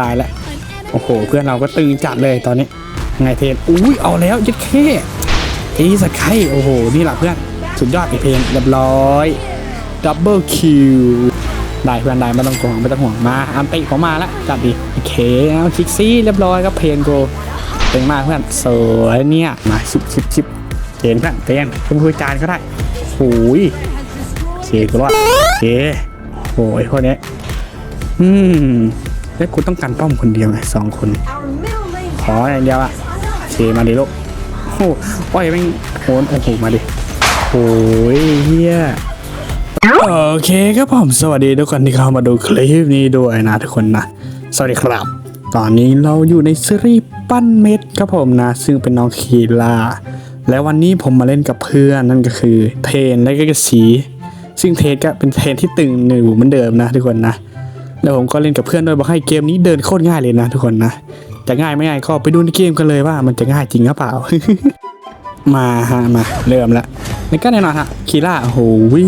ตายแล้วโอ้โห เพื่อนเราก็ตึงจัดเลยตอนนี้ไงเทนอุ้ยเอาแล้วยัดเข้เอสไคโอ้โห นี่แหละเพื่อน สุดยอดไอเพนเรียบร้อยดับเบิลคิวได้เพื่อนได้ไม่ต้องกลัวไม่ต้องห่วงมาอันติเขามาแล้วจัดดิโอเคเอาคิกซี่เรียบร้อยครับเพนโกเต็งมากเพื่อนสวยเนี่ยมาชิบชิบชิบเห็นเพื่อนเตียนคุณคุยจานก็ได้โอ้ยโอเคกูรอดโอเคโอ้ยพวกนี้อืม แล้วกูต้องการป้อมคนเดียวไงสองคน ขออย่างเดียวอะเคมาดิลูกโอ้ยแม่งโหนโอ้โหมาดิโอ้ยเฮียโอเคครับผมสวัสดีทุกคนที่เข้ามาดูคลิปนี้ด้วยนะทุกคนนะ สวัสดีครับ ตอนนี้เราอยู่ในซีรีส์ปั้นเม็ดครับผมนะ ซึ่งเป็นน้องคีล่าและวันนี้ผมมาเล่นกับเพื่อนนั่นก็คือเทนและก็สี ซึ่งเทนก็เป็นเทนที่ตึงอยู่งเหมือนเดิมนะทุกคนนะ แล้วผมก็เล่นกับเพื่อนโดยบอกให้เกมนี้เดินโคตรง่ายเลยนะ ทุกคนนะจะง่ายไม่ง่ายก็ไปดูในเกมกันเลยว่ามันจะง่ายจริงหรือเปล่า มาฮะมาเริ่มละแล้วก็แน่นอนฮะคีล่าโอ้โหวิ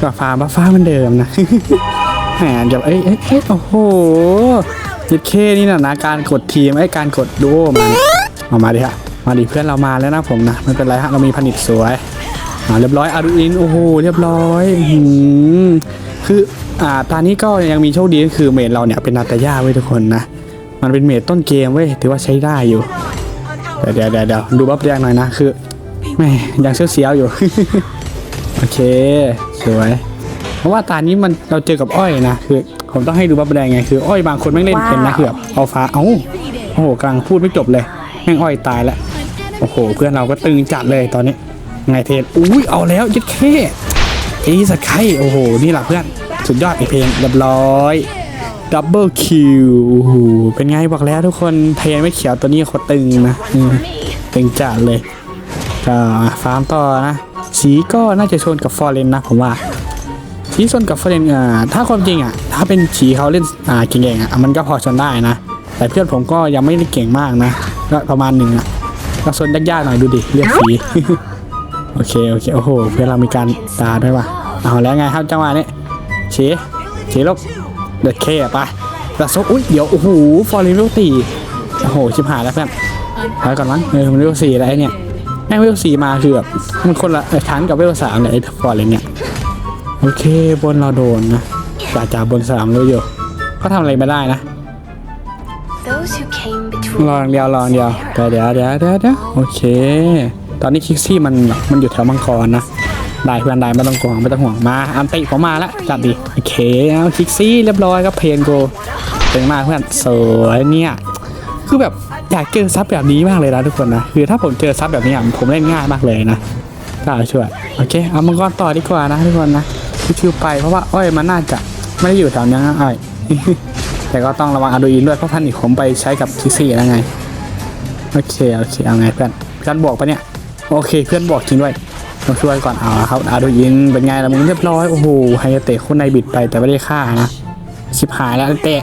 กาฟ้าบ้าฟ้าเหมือนเดิมนะแหมเดี๋ยวเอ้ยเอ้ยโอ้โหจิเคนี่นะนะการกดทีมไอ้การกดดูมาเนี่ยเอามาดิฮะมาดิเพื่อนเรามาแล้วนะผมนะไม่เป็นไรฮะเรามีผนิตสวยอ่าเรียบร้อยอารุอินโอ้โหเรียบร้อยอื้อหือ คืออ่าตอนนี้ก็ยังมีโชคดีก็คือเมดเราเนี่ยเป็นนาตาย่าไว้ยทุกคนนะมันเป็นเมดต้นเกมเว้ยถือว่าใช้ได้อยู่เดี๋ยวเดี๋ยวเดี๋ยวเดี๋ยวดูบัฟแดงหน่อยนะคือแม่ยังเสียวๆอยู่ โอเค สวย เพราะว่าตานี้มันเราเจอกับอ้อยนะคือ ผมต้องให้ดูบัฟแดงไงคืออ้อยบางคนแม่งเล่นเป็นนะคือแบบเอาฟ้าเอ้าโอ้โหกลังพูดไม่จบเลยแม่งอ้อยตายแล้วโอ้โห เพื่อนเราก็ตึงจัดเลยตอนนี้ไงเทนอุ้ยเอาแล้วยัดเข้เอีสไคโอ้โห นี่แหละเพื่อน สุดยอดไอเพลงเรียบร้อยดับเบิลคิวโอ้โหเป็นไงบอกแล้วทุกคนเพลงไม่เขียวตัวนี้เขาตึงนะตึงจัดเลยก็ฟาร์มต่อนะ สีก็น่าจะชนกับฟอร์เรนนะผมว่าสีชนกับฟอร์เรนอ่าถ้าความจริงอะ ถ้าเป็นสีเขาเล่นอ่าเก่งๆอะมันก็พอชนได้นะ แต่เพื่อนผมก็ยังไม่ได้เก่งมากนะก็ประมาณหนึ่งอะก็ชนยากๆหน่อยดูดิเรียกสี โอเคโอเคโอ้โหเพื่อนเรามีการตาด้วยว่ะเอาแล้วไงครับจังหวะนี้เชเชลูกเด็ดเคไปกระซกอุ้ยเดี๋ยวโอ้โหฟอร์เรนเวลตีโอ้โหชิบหายแล้วเพื่อนถอยก่อนมั้งเออมันเวลสี่อะไรเนี่ยแม่งเวลสี่มาคือแบบมันคนละเออชั้นกับเวลสามเลยไอ้ฟอร์เรนเนี่ยโอเคบนเราโดนนะจ่าจ่าบนสามเลยอยู่เขาทำอะไรไม่ได้นะ Those who came between รออย่างเดียวรออย่างเดียวเดี๋ยวเดี๋ยวเดี๋ยวเดี๋ยวเดี๋ยวโอเค ตอนนี้คิกซี่มันมันอยู่แถวมังกรนะได้เพื่อนได้ไม่ต้องกลัวไม่ต้องห่วงมา อันติผมมาแล้วจัดดิโอเคเอาคิกซี่เรียบร้อยครับเพนโกเต็งมากเพื่อนสวยเนี่ยคือแบบอยากเจอซับแบบนี้มากเลยนะทุกคนนะคือถ้าผมเจอซับแบบนี้ผมเล่นง่ายมากเลยนะก็ช่วยโอเคเอามังกรต่อดีกว่านะทุกคนนะชิวๆไปเพราะว่าอ้อยมันน่าจะไม่ได้อยู่แถวนี้นะอ้อยแต่ก็ต้องระวังอดูอินด้วยเพราะพันอีกผมไปใช้กับคิกซี่แล้วไงโอเคโอเคเอาไงเพื่อนเพื่อนบอกปะเนี่ย โอเคเพื่อนบอกจริงด้วยต้องช่วยก่อนเอาครับอาดูยินเป็นไงล่ะมึงเรียบร้อยโอ้โหไฮเตะคนในบิดไปแต่ไม่ได้ฆ่านะชิบหายแล้วเตะ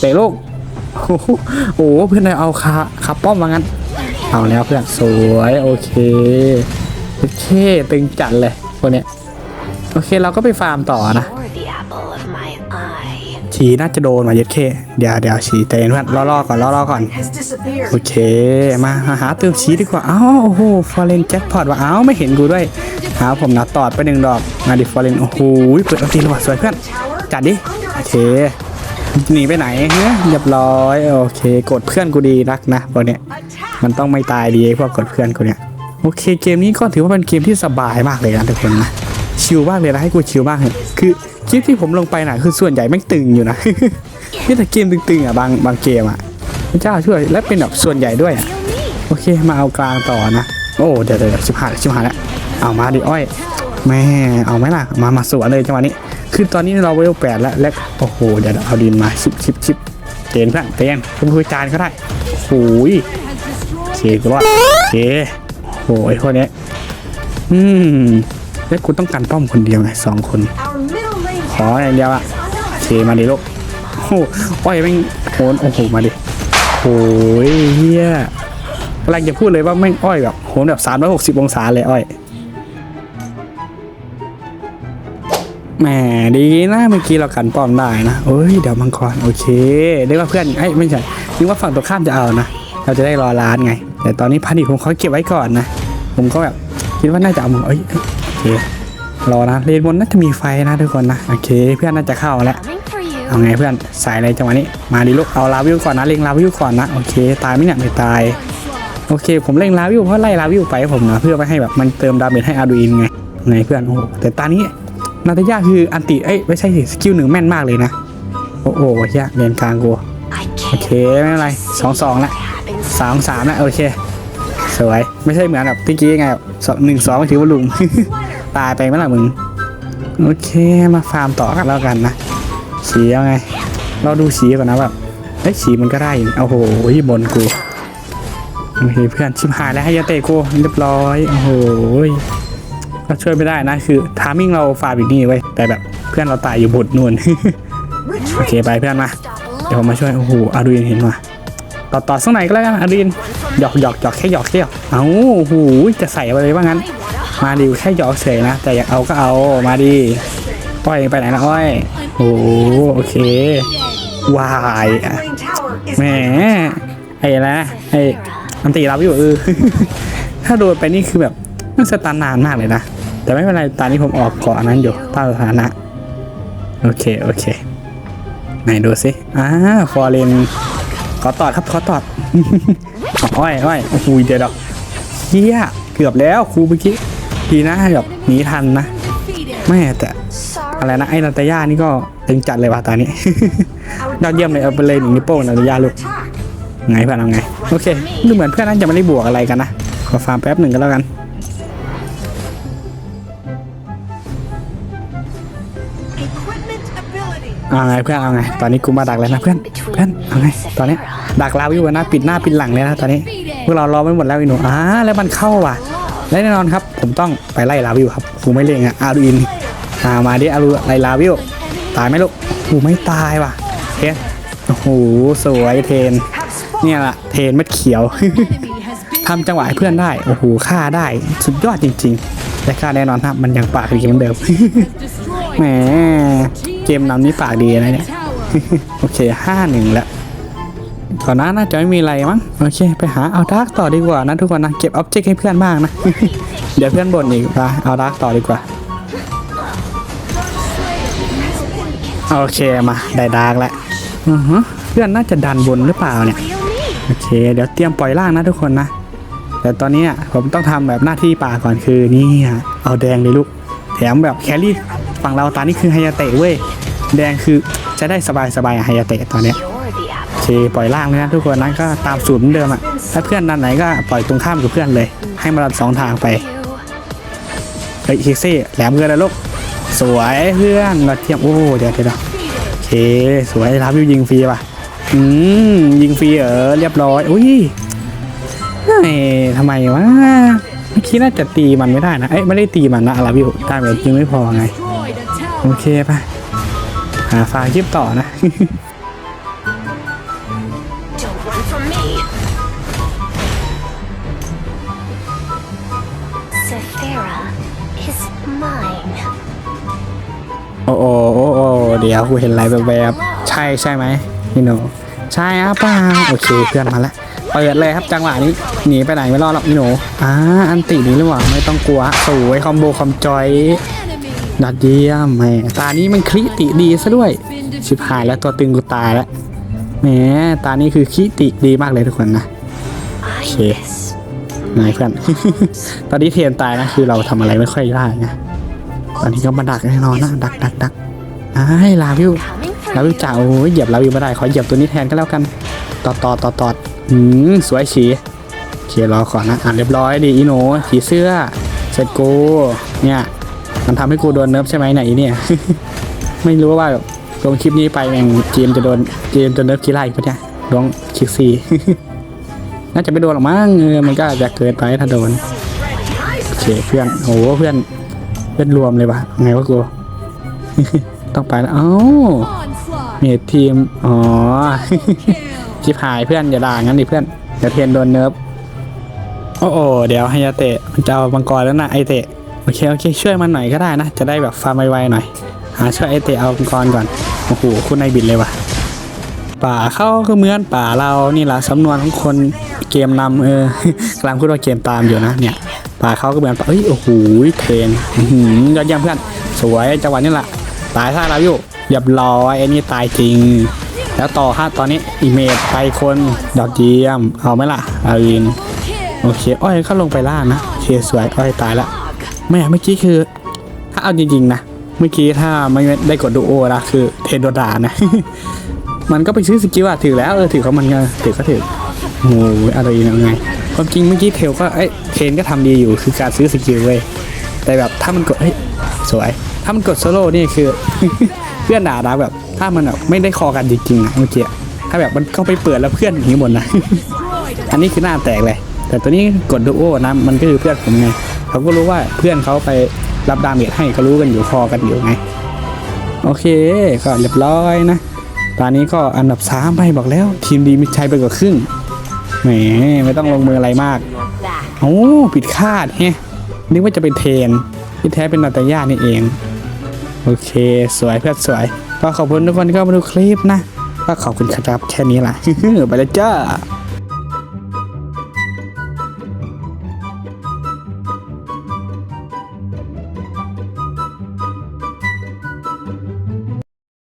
เตะลูกโอ้โหเพื่อนเลยเอาคาคาป้อมมางั้น เอาแล้วเพื่อนสวยโอเคโอเคตึงจัดเลยคนเนี้ยโอเคเราก็ไปฟาร์มต่อนะ ชีน่าจะโดนมาเย็ดเคเดี๋ยวเดี๋ยวชีเตนเพื่อนรอๆก่อนรอๆก่อน โอเค มาหาเติมชีดีกว่า อ้าวโอ้โหฟอร์เรนแจ็คพอตว่ะอ้าวไม่เห็นกูด้วยหาผมนะตอดไปหนึ่งดอก มาดิฟอร์เรนโอ้โหเปิดเอาทีละว่ะสวยเพื่อน จัดดิ โอเคหนีไปไหนเฮ้ยเรียบร้อย โอเค กดเพื่อนกูดีนักนะพวกเนี้ยมันต้องไม่ตายดีพวกกดเพื่อนกูเนี่ยโอเคเกมนี้ก็ถือว่าเป็นเกมที่สบายมากเลยนะทุกคนนะ ชิลมากเลยนะให้กูชิลมากเลยคือคลิปที่ผมลงไปน่ะคือส่วนใหญ่ไม่งตึงอยู่นะนี่แต่เกมตึงๆอะบางบางเกมอะพระเจ้าช่วยและเป็นแบบส่วนใหญ่ด้วยอะโอเคมาเอากลางต่อนะโอ้เดี๋ยวเดี๋ยวชิบหายชิบหายแล้วเอามาดิอ้อยแม่เอาไหมล่ะมามาสวนเลยจังหวะนี้ คือตอนนี้เราเวลแปดแล้วและโอ้โหเดี๋ยวเอาดินมาชิบชิบชิบเตนเพื่อนเตนคุณคุยจานก็ได้โอ้ยโอเคกูรอดโอเคโอ้ยพวกเนี้อืม แล้วกูต้องการป้อมคนเดียวไงสองคนขออย่างเดียวอะเคมาดิลูกโอ้ยแม่งโหนโอ้โหมาดิโอ้ยเฮียกำลังจะพูดเลยว่าแม่งอ้อยแบบโหนแบบ 360 องศาเลยอ้อยแหมดีนะเมื่อกี้เรากันป้อมได้นะเอ้ยเดี๋ยวมังกรโอเคเรียกว่าเพื่อนไอ้ไม่ใช่นึกว่าฝั่งตรงข้ามจะเอานะ เราจะได้รอร้านไง แต่ตอนนี้พันอีกผมเขาเก็บไว้ก่อนนะ ผมก็แบบคิดว่าน่าจะเอามาเอ้ย เอ้ยโอเครอนะเลนบนน่าจะมีไฟนะทุกคนนะโอเค เพื่อนน่าจะเข้าแล้วเอาไงเพื่อนสายอะไรจังหวะนี้มาดิลูกเอาลาวิวก่อนนะเล็งลาวิวก่อนนะโอเค ตายไหมเนี่ยไม่ตายโอเค ผมเล็งลาวิวเพราะไล่ลาวิวไปผมนะเพื่อไม่ให้แบบมันเติมดาเมจให้อาดูอินไงไงเพื่อนโอ้โหแต่ตอนนี้นาตาย่าคืออันติเอ้ยไม่ใช่สิสกิลหนึ่งแม่นมากเลยนะโอ้โหยากเรียนกลางกูโอเคไม่เป็นไรสองสองละสามสามละโอเค สวยไม่ใช่เหมือนแบบเมื่กี้ไงสองหนึ่งสองถือว่าลุม ตายไปไหมล่ะมึง โอเคมาฟาร์มต่อกันแล้วกันนะสีเอาไง เราดูสีก่อนนะแบบเฮ้ยสีมันก็ได้อยู่โอ้โหบนกูโอเคเพื่อนชิมหายแล้วให้ยาเตะกูเรียบร้อยโอ้โหก็ช่วยไม่ได้นะคือทามิ่งเราฟาร์มอยู่นี่ไว้แต่แบบเพื่อนเราตายอยู่บนนู่นโอเคไปเพื่อนมาเดี๋ยวผมมาช่วยโอ้โหอาดูอินเห็นว่ะต่อต่อสักหนก็แล้วกันอาดูอินหยอกหยอกหยอกแค่หยอกแค่หยอกเอ้าโอ้โหจะใส่อะไรว่างงั้น มาดิแค่หยอกเฉยนะ แต่อยากเอาก็เอามาดิอ้อยไปไหนนะอ้อย โอ้โอเควายอะแหมไอ้นะไอ้อันตีรับอยู่เออถ้าโดนไปนี่คือแบบมันสตันนานมากเลยนะ แต่ไม่เป็นไรตอนนี้ผมออกเกาะอันนั้นอยู่ต้าสถานะ โอเค โอเค ไหนดูสิอ่าฟอร์เรนขอตอดครับ ขอตอดอ้อยอ้อยโอ้โหเดี๋ยวเดี๋ยเฮียเกือบแล้วครูเมื่อกี้ ดีนะแบบหนีทันนะแม่แต่อะไรนะไอ้นาตาย่านี่ก็ตึงจัดเลยว่ะตอนนี้ ยอดเยี่ยมเลยเอาไปเลยหนึ่งนิ้วโป้งนาตาย่าลูกไงเพื่อนเอาไงโอเคดูเหมือนเพื่อนนั้นจะไม่ได้บวกอะไรกันนะขอฟาร์มแป๊บหนึ่งก็แล้วกันเอาไงเพื่อนเอาไงตอนนี้กูมาดักแล้วนะเพื่อนเพื่อนเอาไงตอนนี้ดักลาวิวนะปิดหน้าปิดหลังเลยนะตอนนี้พวกเรารอไม่หมดแล้วอีหนูอ่าแล้วมันเข้าว่ะ และแน่นอนครับ ผมต้องไปไล่ลาวิวครับกูไม่เล่งอะอาดูอินอ่ามาดิอารูไล่ลาวิวตายไหมลูกกูไม่ตายว่ะเทนโอ้โหสวยเทน เนี่ยล่ะเทนเม็ดเขียวทำจังหวะให้เพื่อนได้โอ้โหฆ่าได้สุดยอดจริง ๆ แต่ฆ่าแน่นอนครับมันยังปากดีเหมือนเดิมแหมเกมนำนี้ปากดีนะเนี่ยโอเคห้าหนึ่งแล้ว ก่อนหน้าน่าจะไม่มีอะไรมั้งโอเค ไปหาเอาดาร์กต่อดีกว่านะทุกคนนะเก็บออบเจกต์ให้เพื่อนบ้างนะ เดี๋ยวเพื่อนบ่นอีกไปเอาดาร์กต่อดีกว่าโอเคมาได้ดาร์กแล้วเพื่อนน่าจะดันบนหรือเปล่าเนี่ยโอเค เดี๋ยวเตรียมปล่อยล่างนะทุกคนนะแต่ตอนนี้ผมต้องทำแบบหน้าที่ป่าก่อนคือนี่เอาแดงเลยลูกแถมแบบแครี่ฝั่งเราตอนนี้คือไฮยาเตะเว้ยแดงคือจะได้สบายสบายๆไฮยาเตะตอนเนี้ย เคปล่อยล่างเลยนะทุกคนนะก็ตามสูตรเหมือนเดิมอะถ้าเพื่อนดันไหนก็ปล่อยตรงข้ามกับเพื่อนเลย ให้มันดันสองทางไปเฮ้ยคิกซี่แหลมเกินเลยลูกสวยเพื่อนเราเทียมโอ้เดี๋ยวเดี๋ยวเดี๋ยวโอเคสวยรับยิงฟรีป่ะอืมยิงฟรีเออเรียบร้อยอุ้ยเฮ้ยทำไมวะเมื่อกี้น่าจะตีมันไม่ได้นะ เอ้ยไม่ได้ตีมันนะอาราวิวตามแบบยิงไม่พอไง โอเคไปหาฟาคลิปต่อนะ Sephira is mine. โอ้โอ้โอ้โอ้เดี๋ยวกูเห็นอะไรแบบๆใช่ใช่ไหมพี่หนูใช่อะเปล่าโอเคเพื่อนมาแล้วเปิดเลยครับจังหวะนี้หนีไปไหนไม่รอดหรอกพี่หนูอ่าอันตินี้หรือเปล่าไม่ต้องกลัวสวยคอมโบคอมจอยยอดเยี่ยมแหมตานี้มันคลิติดีซะด้วย ชิบหายแล้วตัวตึงกูตายแล้วแหมตานี้คือคลิติดีมากเลยทุกคนนะ I Okay. Miss ไงเพื่อน ตอนนี้เทียนตายนะคือเราทำอะไรไม่ค่อยได้นะตอนนี้ก็มาดักแน่นอนนะดักดักดักอ้ลาวิวลาวิวจ่าโอ้ยเหยียบลาวิวไม่ได้ขอเหยียบตัวนี้แทนก็แล้วกันต่อต่อต่อต่อหืมสวยฉีโอเครอก่อนนะอ่านเรียบร้อยดีอีโนผีเสื้อเสร็จกูเนี่ยมันทำให้กูโดนเนิร์ฟใช่ไหมไหนเนี่ย ไม่รู้ว่าลงคลิปนี้ไปแม่งเจมจะโดนเจมจะเนิร์ฟกีฬาอีกปะเนี่ยลองคลิกซี น่าจะไม่โดนหรอกมั้งเออมันก็อาจจะเกินไปถ้าโดนโอเคเพื่อนโอ้โหเพื่อนเพื่อนรวมเลยวะไงวะกูต้องไปแล้วเอ้าเมททีมอ๋อชิบหายเพื่อนอย่าด่างั้นดิเพื่อนเดี๋ยวเทรนโดนเนิร์ฟโอ้โหเดี๋ยวให้ยาเตะมันจะเอามังกรแล้วนะไอเตะโอเคโอเคช่วยมันหน่อยก็ได้นะ จะได้แบบฟาร์มไวๆหน่อยหาช่วยไอเตะเอามังกรก่อนโอ้โหคุณนายบิดเลยว่ะ ป่าเข้าก็เหมือนป่าเรานี่แหละสำนวนของคนเกมนำเออกลังพูดว่าเกมตามอยู่นะเนี่ยป่าเขาก็เหมือนป่าเอ้ยโอ้โหเทนอื้อหือยอดเยี่ยมเพื่อนสวยจังหวะนี้แหละตายท่าเราอยู่หยับรอยไอ้นี่ตายจริง แล้วต่อฮะตอนนี้อีเมจไปคนดอกเยี่ยมเอาไหมล่ะอาวินโอเคอ้อยเขาลงไปล่างนะโอเคสวยอ้อยตายละแม่เมื่อกี้คือ ถ้าเอาจริงๆนะเมื่อกี้ถ้าไม่ได้กดดูโอนะคือเทนโดดานะ มันก็ไปซื้อสกิลอะถือแล้วเออถือเขามันก็ถือก็ถือโอ้ยอะไรยังไงความจริงเมื่อกี้เทลก็เอ้ยเทนก็ทำดีอยู่คือการซื้อสกิลเว้ยแต่แบบถ้ามันกดเอ้ยสวย ถ้ามันกดโซโล่นี่คือ เพื่อนด่าด่าแบบ ถ้ามันแบบไม่ได้คอกันจริงๆนะเมื่อกี้ถ้าแบบมันเข้าไปเปิดแล้วเพื่อนหนีหมดนะอันนี้คือหน้าแตกเลย แต่ตัวนี้กดดูโอ้นะมันก็คือเพื่อนผมไงเขาก็รู้ว่าเพื่อนเขาไปรับดาเมจให้เขารู้กันอยู่คอกันอยู่ไงโอเคก็เรียบร้อยนะ ตอนนี้ก็อันดับสามไปบอกแล้ว ทีมดีมิชัยไปกว่าครึ่งแหมไม่ต้องลงมืออะไรมากโอ้ผิดคาดแฮนึกว่าจะเป็นเทน ที่แท้เป็นนาตาญานี่เอง โอเค สวยเพื่อนสวย ก็ขอบคุณทุกคนที่เข้ามาดูคลิปนะ ก็ขอบคุณครับแค่นี้ล่ะไปแล้วจ้า